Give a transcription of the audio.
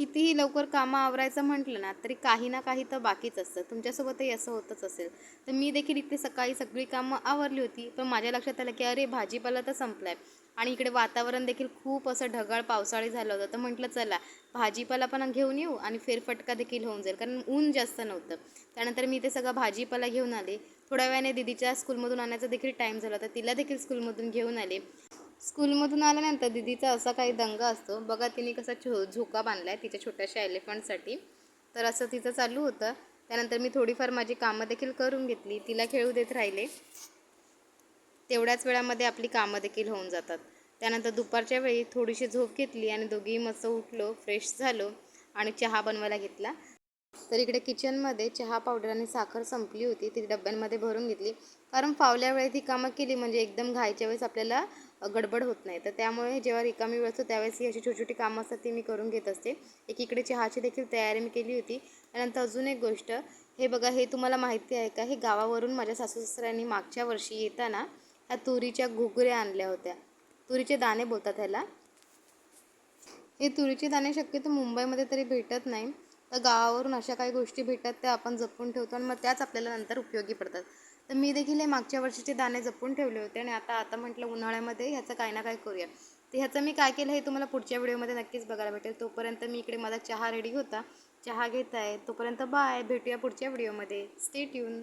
कितीही लवकर कामं आवरायचं म्हटलं ना तरी काही ना काही तर बाकीच असतं. तुमच्यासोबतही असं होतच असेल. तर मी देखील इथे सकाळी सगळी कामं आवरली होती पण माझ्या लक्षात आलं की अरे भाजीपाला तर संपलाय. आणि इकडे वातावरण देखील खूप असं ढगाळ पावसाळी झालं होतं. तर म्हटलं चला भाजीपाला पण घेऊन येऊ आणि फेरफटका देखील होऊन जाईल. कारण ऊन जास्त नव्हतं. त्यानंतर मी ते सगळं भाजीपाला घेऊन आले. थोड्या वेळाने दिदीच्या स्कूलमधून आणायचा देखील टाईम झाला तर तिला देखील स्कूलमधून घेऊन आले. स्कूलमधून आल्यानंतर दिदीचा असा काही दंगा असतो. बघा तिने कसा झो झोका बांधला आहे तिच्या छोट्याशा एलिफंटसाठी तर असं तिचं चालू होतं. त्यानंतर मी थोडीफार माझी कामं देखील करून घेतली. तिला खेळू देत राहिले. तेवढ्याच वेळामध्ये आपली कामं देखील होऊन जातात. त्यानंतर दुपारच्या वेळी थोडीशी झोप घेतली आणि दोघीही मस्त उठलो फ्रेश झालो आणि चहा बनवायला घेतला. तर इकडे किचनमध्ये चहा पावडर आणि साखर संपली होती. ती डब्यांमध्ये भरून घेतली. कारण फावल्या वेळेत ही कामं केली म्हणजे एकदम घायच्या वेळेस आपल्याला गडबड होत नाही. तर त्यामुळे जेव्हा रिकामी वेळ असतो त्यावेळेस ही अशी छोटी छोटी कामं असतात ती मी करून घेत असते. एकीकडे चहाची देखील तयारी मी केली होती. त्यानंतर अजून एक गोष्ट हे बघा हे तुम्हाला माहिती आहे का? हे गावावरून माझ्या सासू सासऱ्यांनी मागच्या वर्षी येताना ह्या तुरीच्या घुगऱ्या आणल्या होत्या. तुरीचे दाणे बोलतात ह्याला. हे तुरीचे दाणे शक्यतो मुंबईमध्ये तरी भेटत नाही. तर गावावरून अशा काही गोष्टी भेटतात त्या आपण जपून ठेवतो आणि मग त्याच आपल्याला नंतर उपयोगी पडतात. तर मी देखील हे मागच्या वर्षीचे दाणे जपून ठेवले होते आणि आता आता म्हटलं उन्हाळ्यामध्ये ह्याचं काय ना काय करूया. तर ह्याचं मी काय केलं हे तुम्हाला पुढच्या व्हिडिओमध्ये नक्कीच बघायला भेटेल. तोपर्यंत मी इकडे माझा चहा रेडी होता. चहा घेत आहे. तोपर्यंत बाय भेटूया पुढच्या व्हिडिओमध्ये. Stay tune